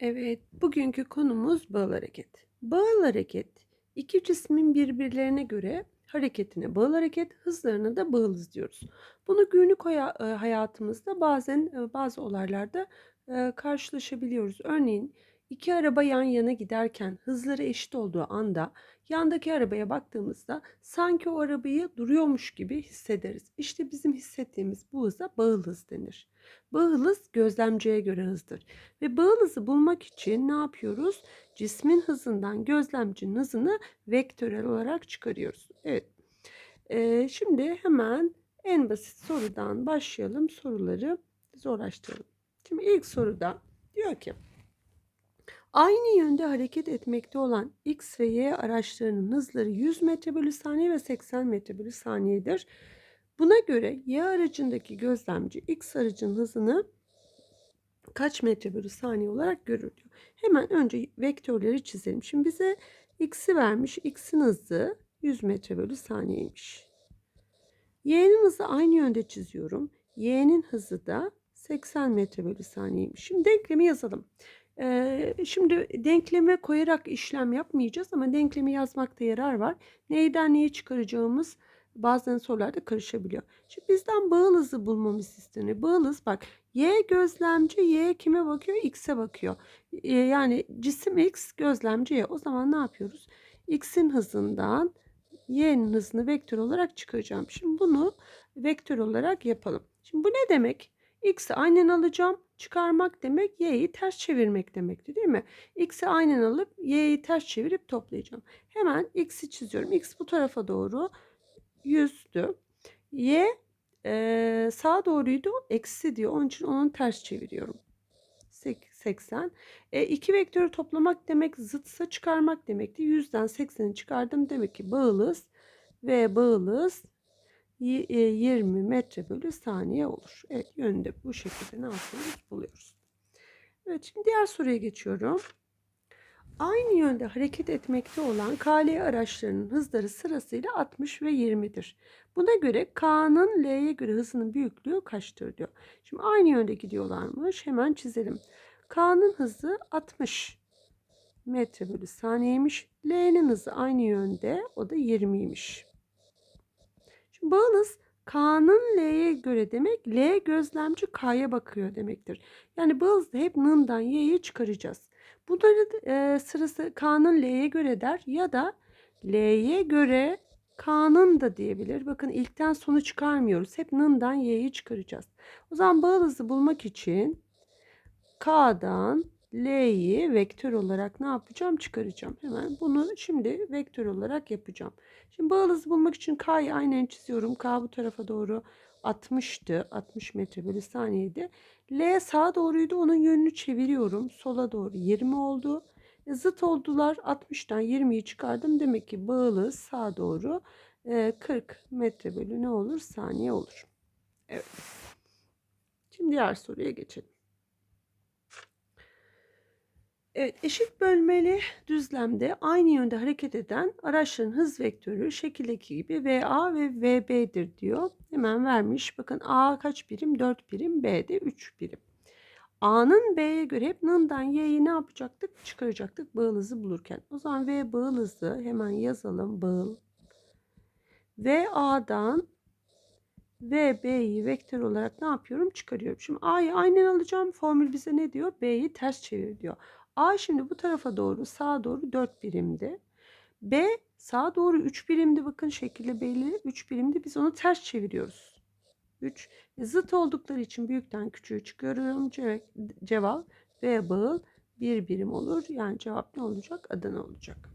Evet, bugünkü konumuz bağıl hareket. Bağıl hareket, iki cismin birbirlerine göre hareketine bağıl hareket, hızlarına da bağıl hız diyoruz. Bunu günlük e, hayatımızda bazen e, bazı olaylarda e, karşılaşabiliyoruz. Örneğin iki araba yan yana giderken hızları eşit olduğu anda yandaki arabaya baktığımızda sanki o arabayı duruyormuş gibi hissederiz. İşte bizim hissettiğimiz bu hıza bağıl hız denir. Bağıl hız gözlemciye göre hızdır. Ve bağıl hızı bulmak için ne yapıyoruz? Cismin hızından gözlemcinin hızını vektörel olarak çıkarıyoruz. Evet. Ee, şimdi hemen en basit sorudan başlayalım. Soruları zorlaştıralım. Şimdi ilk soruda diyor ki Aynı yönde hareket etmekte olan X ve Y araçlarının hızları 100 metre bölü saniye ve 80 metre bölü saniyedir. Buna göre Y aracındaki gözlemci X aracının hızını kaç metre bölü saniye olarak görür diyor. Hemen önce vektörleri çizelim. Şimdi bize x'i vermiş. x'in hızı 100 metre bölü saniyeymiş. y'nin hızı aynı yönde çiziyorum. y'nin hızı da 80 metre bölü saniyeymiş. Şimdi denklemi yazalım. Şimdi denkleme koyarak işlem yapmayacağız ama denklemi yazmakta yarar var. Neyden neye çıkaracağımız bazen sorularda karışabiliyor. Şimdi bizden bağıl hızı bulmamız isteniyor. Bağıl hız bak Y gözlemci Y kime bakıyor? X'e bakıyor. Ee, yani cisim X gözlemci Y. O zaman ne yapıyoruz? X'in hızından Y'nin hızını vektör olarak çıkaracağım. Şimdi bunu vektör olarak yapalım. Şimdi bu ne demek? X'i aynen alacağım. Çıkarmak demek Y'yi ters çevirmek demekti değil mi? X'i aynen alıp Y'yi ters çevirip toplayacağım. Hemen X'i çiziyorum. X bu tarafa doğru 100'dü. Y e, sağa doğruydu. Eksi diyor. Onun için onun ters çeviriyorum. 80. E, iki vektörü toplamak demek zıtsa çıkarmak demekti. 100'den 80'i çıkardım. Demek ki bağılız ve bağılız 20 metre bölü saniye olur. Evet yönde bu şekilde ne yapıyoruz? Buluyoruz. Evet şimdi diğer soruya geçiyorum. Aynı yönde hareket etmekte olan KL araçlarının hızları sırasıyla 60 ve 20'dir. Buna göre K'nın L'ye göre hızının büyüklüğü kaçtır diyor. Şimdi aynı yönde gidiyorlarmış. Hemen çizelim. K'nın hızı 60 metre bölü saniyeymiş. L'nin hızı aynı yönde. O da 20'ymiş. Şimdi bağıl hız K'nın L'ye göre demek L gözlemci K'ya bakıyor demektir. Yani bağıl hızda hep N'dan Y'yi çıkaracağız. Bunları e, sırası K'nın L'ye göre der ya da L'ye göre K'nın da diyebilir. Bakın ilkten sonu çıkarmıyoruz. Hep N'dan Y'yi çıkaracağız. O zaman bağıl bulmak için K'dan L'yi vektör olarak ne yapacağım? Çıkaracağım. Hemen bunu şimdi vektör olarak yapacağım. Şimdi bağıl hızı bulmak için K'yı aynen çiziyorum. K bu tarafa doğru 60'tı. 60 metre bölü saniyede. L sağa doğruydu. Onun yönünü çeviriyorum. Sola doğru 20 oldu. E, zıt oldular. 60'tan 20'yi çıkardım. Demek ki bağlı sağa doğru e, 40 metre bölü ne olur? Saniye olur. Evet. Şimdi diğer soruya geçelim. Evet, eşit bölmeli düzlemde aynı yönde hareket eden araçların hız vektörü şekildeki gibi VA ve VB'dir diyor. Hemen vermiş. Bakın A kaç birim? 4 birim. B de 3 birim. A'nın B'ye göre hep N'dan Y'yi ne yapacaktık? Çıkaracaktık bağıl hızı bulurken. O zaman V bağıl hızı hemen yazalım. Bağıl. V A'dan ve B'yi vektör olarak ne yapıyorum? Çıkarıyorum. Şimdi A'yı aynen alacağım. Formül bize ne diyor? B'yi ters çevir diyor. A şimdi bu tarafa doğru sağa doğru 4 birimdi. B sağa doğru 3 birimdi. Bakın şekilde belli 3 birimdi. Biz onu ters çeviriyoruz. 3 zıt oldukları için büyükten küçüğü çıkarıyorum. Cevap V bağıl 1 birim olur. Yani cevap ne olacak? Adana olacak.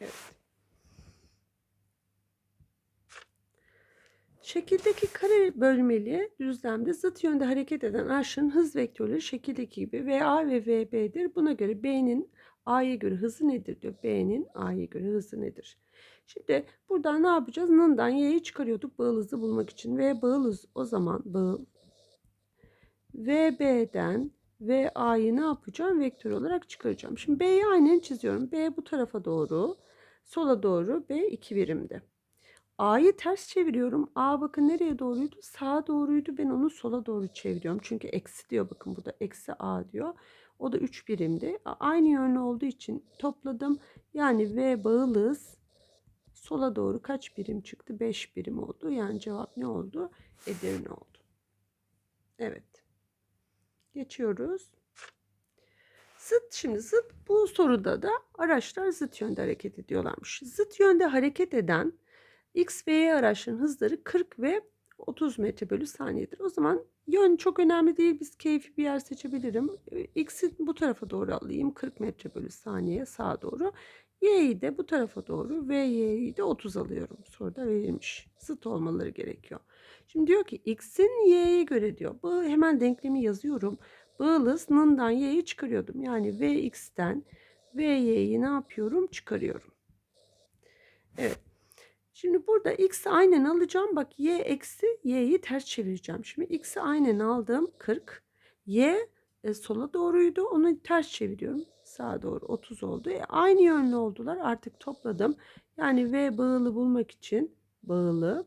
Evet. Şekildeki kare bölmeli düzlemde zıt yönde hareket eden araçların hız vektörleri şekildeki gibi VA ve VB'dir. Buna göre B'nin A'ya göre hızı nedir diyor. B'nin A'ya göre hızı nedir? Şimdi buradan ne yapacağız? N'dan Y'yi çıkarıyorduk bağıl hızı bulmak için. V bağıl hız o zaman bağıl. VB'den ve A'yı ne yapacağım? Vektör olarak çıkaracağım. Şimdi B'yi aynen çiziyorum. B bu tarafa doğru. Sola doğru B 2 birimde. A'yı ters çeviriyorum. A bakın nereye doğruydu? Sağa doğruydu. Ben onu sola doğru çeviriyorum. Çünkü eksi diyor. Bakın burada eksi A diyor. O da 3 birimdi. Aynı yönlü olduğu için topladım. Yani V bağıl hız sola doğru kaç birim çıktı? 5 birim oldu. Yani cevap ne oldu? Edirne oldu. Evet. Geçiyoruz. Zıt şimdi zıt bu soruda da araçlar zıt yönde hareket ediyorlarmış. Zıt yönde hareket eden X ve Y araçların hızları 40 ve 30 metre bölü saniyedir. O zaman yön çok önemli değil. Biz keyfi bir yer seçebilirim. Ee, X'i bu tarafa doğru alayım. 40 metre bölü saniye sağa doğru. Y'yi de bu tarafa doğru ve Y'yi de 30 alıyorum. Soruda verilmiş. Zıt olmaları gerekiyor. Şimdi diyor ki X'in Y'ye göre diyor. Bu hemen denklemi yazıyorum. Bağlız n'dan y'yi çıkarıyordum. Yani vx'ten vy'yi ne yapıyorum? Çıkarıyorum. Evet. Şimdi burada x'i aynen alacağım. Bak y eksi y'yi ters çevireceğim. Şimdi x'i aynen aldım. 40. Y e, sola doğruydu. Onu ters çeviriyorum. Sağa doğru 30 oldu. E, aynı yönlü oldular. Artık topladım. Yani v bağılı bulmak için bağılı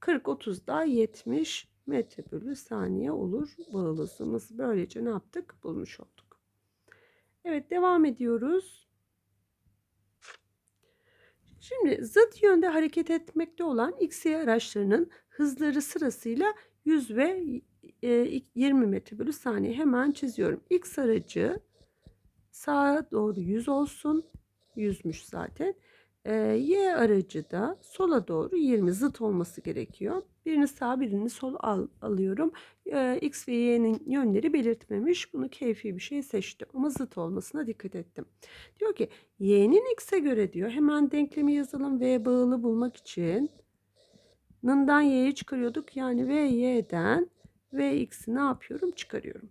40 30 daha 70 metre bölü saniye olur bağıl hızımız. Böylece ne yaptık? Bulmuş olduk. Evet devam ediyoruz. Şimdi zıt yönde hareket etmekte olan XY araçlarının hızları sırasıyla 100 ve e, 20 metre bölü saniye hemen çiziyorum. X aracı sağa doğru 100 olsun. 100'müş zaten. E, y aracı da sola doğru 20 zıt olması gerekiyor. Birini sağ birini sol al, alıyorum. E, X ve Y'nin yönleri belirtmemiş. Bunu keyfi bir şey seçtim. Ama zıt olmasına dikkat ettim. Diyor ki Y'nin X'e göre diyor. Hemen denklemi yazalım. V bağılı bulmak için. N'dan Y'yi çıkarıyorduk. Yani V Y'den V X'i ne yapıyorum? Çıkarıyorum.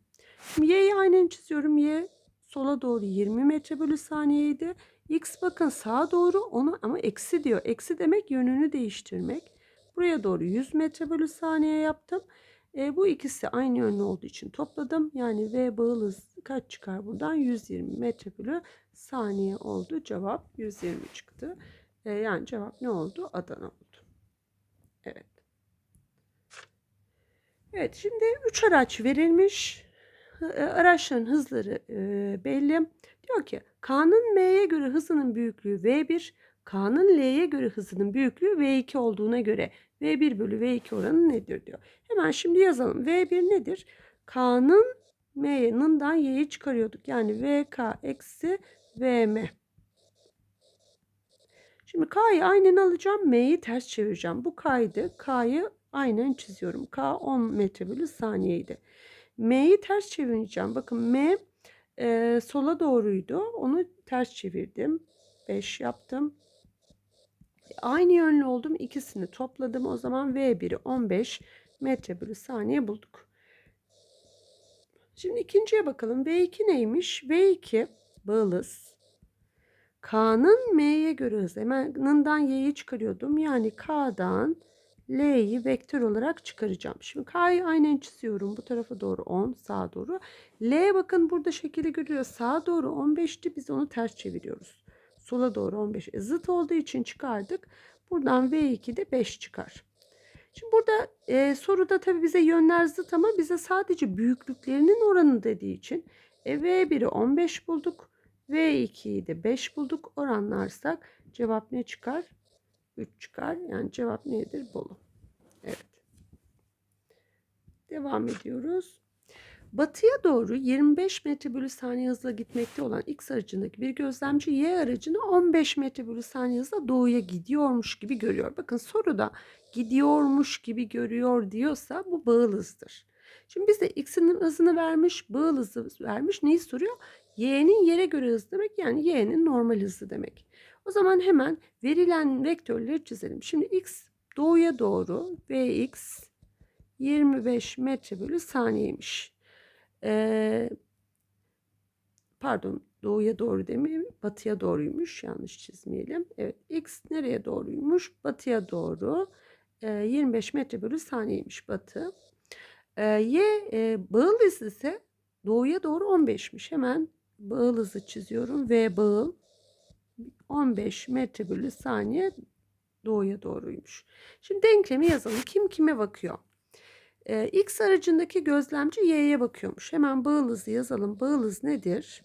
Y'yi aynen çiziyorum. Y sola doğru 20 metre bölü saniyeydi. X bakın sağa doğru onu ama eksi diyor. Eksi demek yönünü değiştirmek. Buraya doğru 100 metre bölü saniye yaptım. E, bu ikisi aynı yönlü olduğu için topladım. Yani V bağıl kaç çıkar buradan? 120 metre bölü saniye oldu. Cevap 120 çıktı. E, yani cevap ne oldu? Adana oldu. Evet. Evet şimdi 3 araç verilmiş. E, araçların hızları e, belli. Diyor ki K'nın M'ye göre hızının büyüklüğü V1, K'nın L'ye göre hızının büyüklüğü V2 olduğuna göre V1 bölü V2 oranı nedir diyor. Hemen şimdi yazalım. V1 nedir? K'nın M'nin Y'yi çıkarıyorduk. Yani VK eksi VM. Şimdi K'yı aynen alacağım. M'yi ters çevireceğim. Bu K'ydı. K'yı aynen çiziyorum. K 10 metre bölü saniyeydi. M'yi ters çevireceğim. Bakın M e, sola doğruydu. Onu ters çevirdim. 5 yaptım. Aynı yönlü oldum. İkisini topladım. O zaman V1'i 15 metre bölü saniye bulduk. Şimdi ikinciye bakalım. V2 neymiş? V2 bağlız. K'nın M'ye göre hızı. Hemen n'dan y'yi çıkarıyordum. Yani K'dan L'yi vektör olarak çıkaracağım. Şimdi K'yı aynen çiziyorum. Bu tarafa doğru 10, sağa doğru. L bakın burada şekilde görüyor. Sağa doğru 15'ti. Biz onu ters çeviriyoruz. Sola doğru 15. E, zıt olduğu için çıkardık. Buradan V2'de 5 çıkar. Şimdi burada e, soruda tabii bize yönler zıt ama bize sadece büyüklüklerinin oranı dediği için e, V1'i 15 bulduk. V2'yi de 5 bulduk. Oranlarsak cevap ne çıkar? 3 çıkar. Yani cevap nedir? Bolu. Evet. Devam ediyoruz. Batıya doğru 25 metre bölü saniye hızla gitmekte olan X aracındaki bir gözlemci Y aracını 15 metre bölü saniye hızla doğuya gidiyormuş gibi görüyor. Bakın soruda gidiyormuş gibi görüyor diyorsa bu bağıl hızdır. Şimdi bize X'in hızını vermiş, bağıl hızı vermiş. Neyi soruyor? Y'nin yere göre hız demek yani Y'nin normal hızı demek. O zaman hemen verilen vektörleri çizelim. Şimdi X doğuya doğru Vx 25 metre bölü saniyeymiş. Ee, pardon doğuya doğru demeyeyim batıya doğruymuş yanlış çizmeyelim. Evet x nereye doğruymuş batıya doğru e, 25 metre bölü saniyeymiş batı. E, y e, bağıl ise doğuya doğru 15'miş hemen bağıl hızı çiziyorum v bağıl 15 metre bölü saniye doğuya doğruymuş. Şimdi denklemi yazalım kim kime bakıyor. Ee, X aracındaki gözlemci Y'ye bakıyormuş. Hemen bağıl hızı yazalım. Bağıl hız nedir?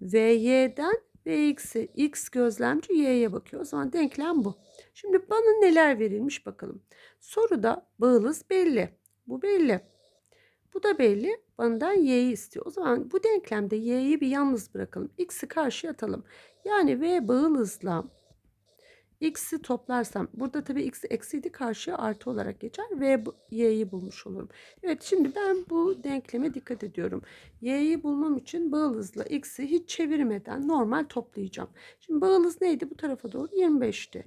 VY'den VX'e X gözlemci Y'ye bakıyor. O zaman denklem bu. Şimdi bana neler verilmiş bakalım. Soruda bağıl hız belli. Bu belli. Bu da belli. Benden y'yi istiyor. O zaman bu denklemde y'yi bir yalnız bırakalım. x'i karşıya atalım. Yani v bağıl hızla x'i toplarsam burada tabii x eksiydi karşıya artı olarak geçer ve y'yi bulmuş olurum. Evet şimdi ben bu denkleme dikkat ediyorum. y'yi bulmam için bağıl hızla x'i hiç çevirmeden normal toplayacağım. Şimdi bağıl hız neydi? Bu tarafa doğru 25'ti.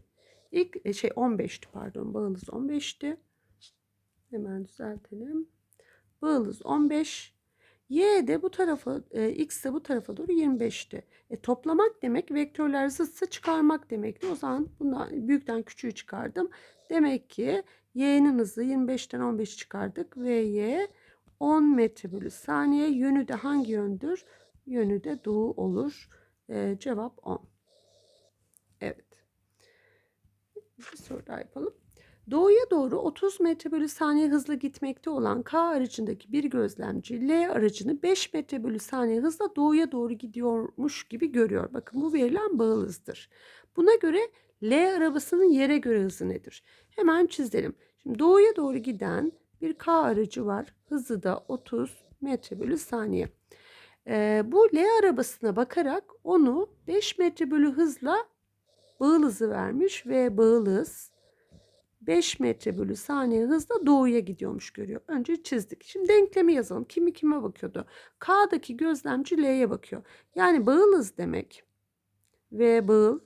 İlk e, şey 15'ti pardon. Bağıl hız 15'ti. Hemen düzeltelim. Bağılız 15. Y de bu tarafa, e, x de bu tarafa doğru 25'ti. E, toplamak demek vektörler zıtsa çıkarmak demekti. O zaman bundan büyükten küçüğü çıkardım. Demek ki y'nin hızı 25'ten 15 çıkardık ve y 10 metre bölü saniye. Yönü de hangi yöndür? Yönü de doğu olur. E, cevap 10. Evet. Bir soru daha yapalım. Doğuya doğru 30 metre bölü saniye hızla gitmekte olan K aracındaki bir gözlemci L aracını 5 metre bölü saniye hızla doğuya doğru gidiyormuş gibi görüyor. Bakın bu verilen bağıl hızdır. Buna göre L arabasının yere göre hızı nedir? Hemen çizelim. Şimdi doğuya doğru giden bir K aracı var. Hızı da 30 metre bölü saniye. Ee, bu L arabasına bakarak onu 5 metre bölü hızla bağıl hızı vermiş ve bağıl hız 5 metre bölü saniye hızla doğuya gidiyormuş görüyor. Önce çizdik. Şimdi denklemi yazalım. Kimi kime bakıyordu? K'daki gözlemci L'ye bakıyor. Yani bağıl hız demek. V bağıl.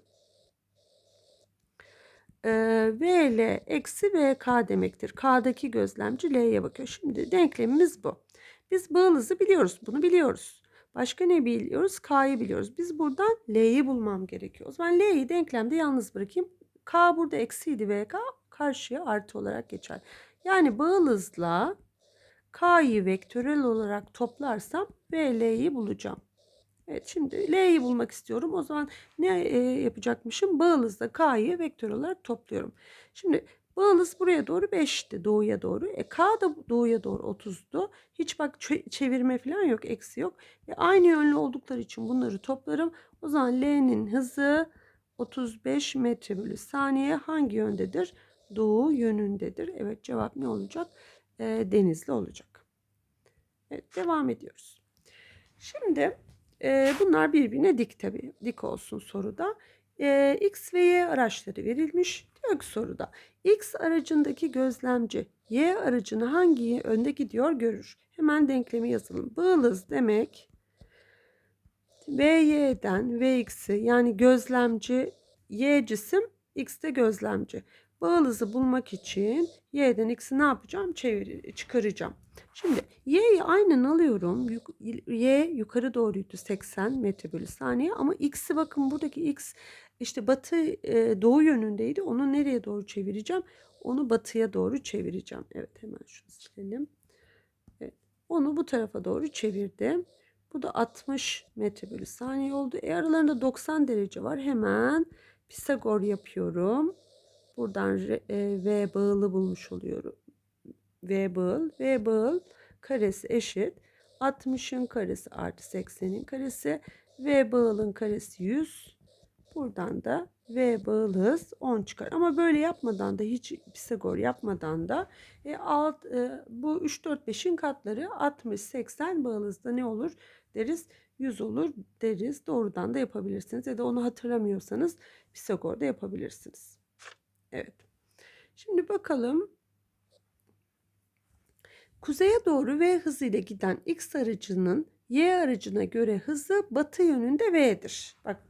E, VL eksi VK demektir. K'daki gözlemci L'ye bakıyor. Şimdi denklemimiz bu. Biz bağıl hızı biliyoruz. Bunu biliyoruz. Başka ne biliyoruz? K'yı biliyoruz. Biz buradan L'yi bulmam gerekiyor. O zaman L'yi denklemde yalnız bırakayım. K burada eksiydi VK karşıya artı olarak geçer. Yani bağıl hızla K'yı vektörel olarak toplarsam V, L'yi bulacağım. Evet şimdi L'yi bulmak istiyorum. O zaman ne e, yapacakmışım? Bağıl hızla K'yı vektör olarak topluyorum. Şimdi bağıl hız buraya doğru 5'ti doğuya doğru. E, K da doğuya doğru 30'du. Hiç bak çevirme falan yok. Eksi yok. E, aynı yönlü oldukları için bunları toplarım. O zaman L'nin hızı 35 metre bölü saniye hangi yöndedir? Doğu yönündedir. Evet cevap ne olacak? E, denizli olacak. Evet devam ediyoruz. Şimdi e, bunlar birbirine dik tabi. Dik olsun soruda. E, X ve Y araçları verilmiş. Diyor ki soruda X aracındaki gözlemci Y aracını hangi önde gidiyor görür. Hemen denklemi yazalım. Bağılız demek VY'den VX'i yani gözlemci Y cisim X'te gözlemci. Bağıl hızı bulmak için y'den x'i ne yapacağım? Çevir, çıkaracağım. Şimdi y'yi aynen alıyorum. Y yukarı doğruydu 80 metre bölü saniye ama x'i bakın buradaki x işte batı e, doğu yönündeydi. Onu nereye doğru çevireceğim? Onu batıya doğru çevireceğim. Evet hemen şunu silelim. Evet, onu bu tarafa doğru çevirdim. Bu da 60 metre bölü saniye oldu. E aralarında 90 derece var. Hemen Pisagor yapıyorum. Buradan e, V bağılı bulmuş oluyorum. V bağıl. V bağıl karesi eşit. 60'ın karesi artı 80'in karesi. V bağılın karesi 100. Buradan da V bağıl hız 10 çıkar. Ama böyle yapmadan da hiç Pisagor yapmadan da e, alt, e, bu 3, 4, 5'in katları 60, 80 bağıl hızda ne olur deriz? 100 olur deriz. Doğrudan da yapabilirsiniz. Ya da onu hatırlamıyorsanız Pisagor'da yapabilirsiniz. Evet. Şimdi bakalım. Kuzeye doğru V hızıyla giden X aracının Y aracına göre hızı batı yönünde V'dir. Bak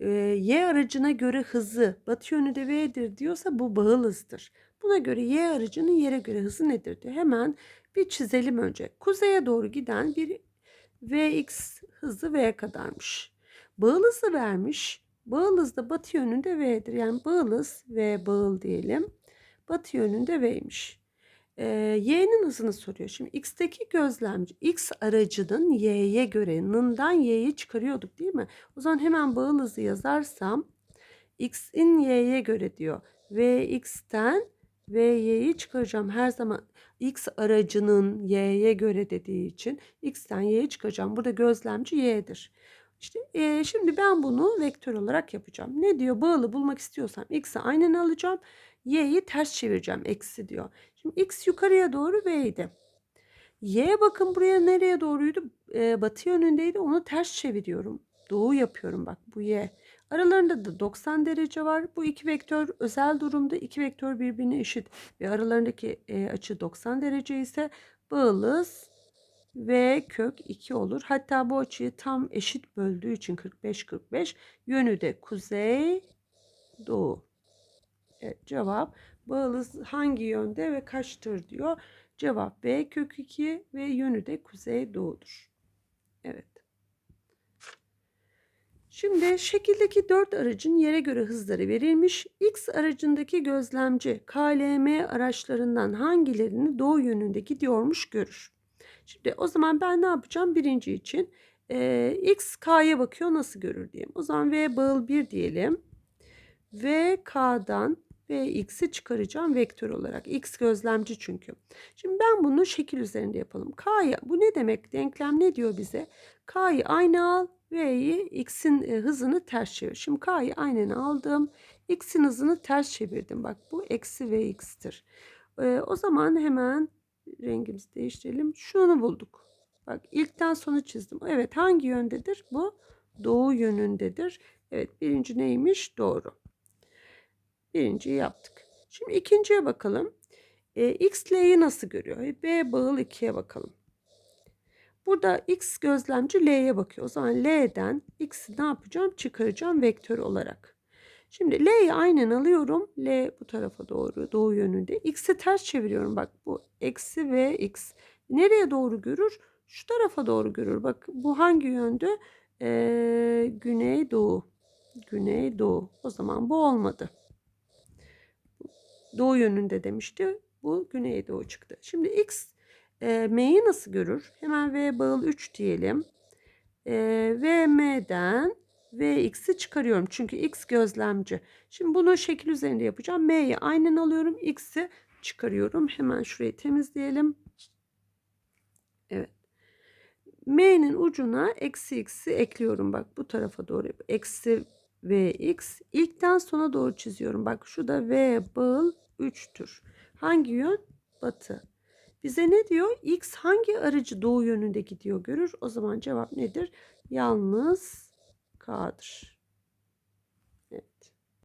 e, Y aracına göre hızı batı yönünde V'dir diyorsa bu bağıl hızdır. Buna göre Y aracının yere göre hızı nedir diyor. Hemen bir çizelim önce. Kuzeye doğru giden bir Vx hızı V kadarmış. Bağıl hızı vermiş. Bağıl hız da batı yönünde V'dir. Yani bağıl hız V bağıl diyelim. Batı yönünde V'ymiş. Ee, y'nin hızını soruyor. Şimdi x'teki gözlemci x aracının y'ye göre n'dan y'yi çıkarıyorduk değil mi? O zaman hemen bağıl hızı yazarsam x'in y'ye göre diyor. vx'ten ve y'yi çıkaracağım. Her zaman x aracının y'ye göre dediği için x'ten y'yi çıkaracağım. Burada gözlemci y'dir. İşte e, şimdi ben bunu vektör olarak yapacağım. Ne diyor? Bağlı bulmak istiyorsam x'i aynen alacağım. Y'yi ters çevireceğim. Eksi diyor. Şimdi x yukarıya doğru v'ydi. Y bakın buraya nereye doğruydu? E, batı yönündeydi. Onu ters çeviriyorum. Doğu yapıyorum bak bu y. Aralarında da 90 derece var. Bu iki vektör özel durumda iki vektör birbirine eşit ve aralarındaki e, açı 90 derece ise bağlız ve kök 2 olur. Hatta bu açıyı tam eşit böldüğü için 45-45 yönü de kuzey doğu. Evet, cevap bağlız hangi yönde ve kaçtır diyor. Cevap B kök 2 ve yönü de kuzey doğudur. Evet. Şimdi şekildeki 4 aracın yere göre hızları verilmiş. X aracındaki gözlemci KLM araçlarından hangilerini doğu yönünde gidiyormuş görür. Şimdi o zaman ben ne yapacağım? Birinci için e, X K'ya bakıyor nasıl görür diyeyim. O zaman V bağıl 1 diyelim. V K'dan ve x'i çıkaracağım vektör olarak. x gözlemci çünkü. Şimdi ben bunu şekil üzerinde yapalım. K'ya bu ne demek? Denklem ne diyor bize? K'yı aynı al. V'yi x'in e, hızını ters çevir. Şimdi K'yı aynen aldım. X'in hızını ters çevirdim. Bak bu eksi Vx'tir. Ee, o zaman hemen rengimizi değiştirelim. Şunu bulduk. Bak ilkten sonu çizdim. Evet hangi yöndedir? Bu doğu yönündedir. Evet birinci neymiş? Doğru. Birinciyi yaptık. Şimdi ikinciye bakalım. E, X L'yi nasıl görüyor? E, B bağıl 2'ye bakalım. Burada X gözlemci L'ye bakıyor. O zaman L'den X'i ne yapacağım? Çıkaracağım vektör olarak. Şimdi L'yi aynen alıyorum. L bu tarafa doğru, doğu yönünde. X'i ters çeviriyorum. Bak bu eksi ve X. Nereye doğru görür? Şu tarafa doğru görür. Bak bu hangi yönde? Ee, güney doğu. Güney doğu. O zaman bu olmadı doğu yönünde demişti. Bu güneydoğu çıktı. Şimdi x e, m'yi nasıl görür? Hemen v bağıl 3 diyelim. E, v m'den vx'i çıkarıyorum. Çünkü x gözlemci. Şimdi bunu şekil üzerinde yapacağım. m'yi aynen alıyorum. x'i çıkarıyorum. Hemen şurayı temizleyelim. Evet. M'nin ucuna eksi x'i ekliyorum. Bak bu tarafa doğru. Eksi vx. İlkten sona doğru çiziyorum. Bak şu da v bağıl 3'tür. Hangi yön? Batı. Bize ne diyor? X hangi aracı doğu yönünde gidiyor görür. O zaman cevap nedir? Yalnız K'dır.